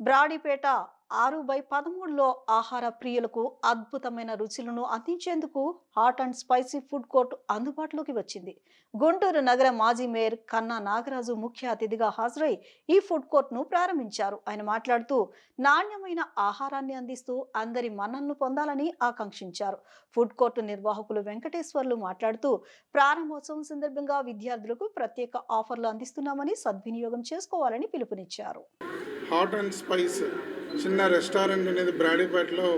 బ్రాడీపేట ఆరు బై పదమూడులో ఆహార ప్రియులకు అద్భుతమైన రుచులను అందించేందుకు hot and spicy food court అందుబాటులోకి వచ్చింది. గుంటూరు నగర మాజీ మేయర్ కన్నా నాగరాజు ముఖ్య అతిథిగా హాజరై ఈ ఫుడ్ కోర్ట్ను ప్రారంభించారు. ఆయన మాట్లాడుతూ నాణ్యమైన ఆహారాన్ని అందిస్తూ అందరి మన్ననను పొందాలని ఆకాంక్షించారు. ఫుడ్ కోర్టు నిర్వాహకులు వెంకటేశ్వర్లు మాట్లాడుతూ ప్రారంభోత్సవం సందర్భంగా విద్యార్థులకు ప్రత్యేక ఆఫర్లు అందిస్తున్నామని సద్వినియోగం చేసుకోవాలని పిలుపునిచ్చారు. హాట్ అండ్ స్పైస్ చిన్న రెస్టారెంట్ అనేది బ్రాడీపేటలో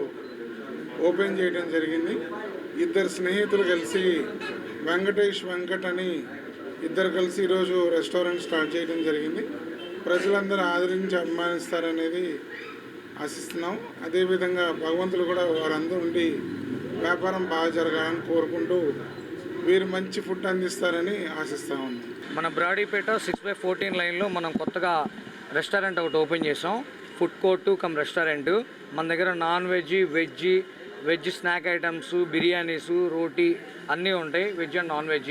ఓపెన్ చేయడం జరిగింది. ఇద్దరు స్నేహితులు కలిసి వెంకటేష్ వెంకట్ అని ఇద్దరు కలిసి ఈరోజు రెస్టారెంట్ స్టార్ట్ చేయడం జరిగింది. ప్రజలందరూ ఆదరించి అభిమానిస్తారనేది ఆశిస్తున్నాం. అదేవిధంగా భగవంతులు కూడా వారందరూ ఉండి వ్యాపారం బాగా జరగాలని కోరుకుంటూ వీరు మంచి ఫుడ్ అందిస్తారని ఆశిస్తా ఉన్నాం. మన బ్రాడీపేట సిక్స్ బై ఫోర్టీన్ లైన్లో మనం కొత్తగా రెస్టారెంట్ ఒకటి ఓపెన్ చేసాం ఫుడ్ కోర్టు కమ్ రెస్టారెంట్. మన దగ్గర non veg veg veg snack items biryanis roti అన్నీ ఉంటాయి veg and non veg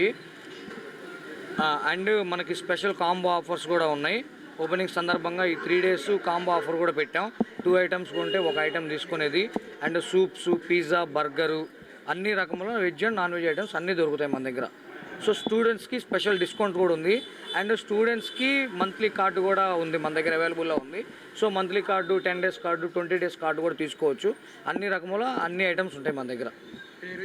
and మనకి స్పెషల్ కాంబో ఆఫర్స్ కూడా ఉన్నాయి. ఓపెనింగ్ సందర్భంగా ఈ త్రీ డేస్ కాంబో ఆఫర్ కూడా పెట్టాం. టూ ఐటమ్స్ కొంటే ఒక ఐటమ్ తీసుకునేది. అండ్ సూప్స్ పిజ్జా బర్గరు అన్ని రకముల veg and non veg items అన్నీ దొరుకుతాయి మన దగ్గర. సో స్టూడెంట్స్కి స్పెషల్ డిస్కౌంట్ కూడా ఉంది. అండ్ స్టూడెంట్స్కి మంత్లీ కార్డు కూడా ఉంది మన దగ్గర అవైలబుల్లో ఉంది. So monthly card ten days card twenty days card కూడా తీసుకోవచ్చు. అన్ని రకముల అన్ని ఐటమ్స్ ఉంటాయి మన దగ్గర.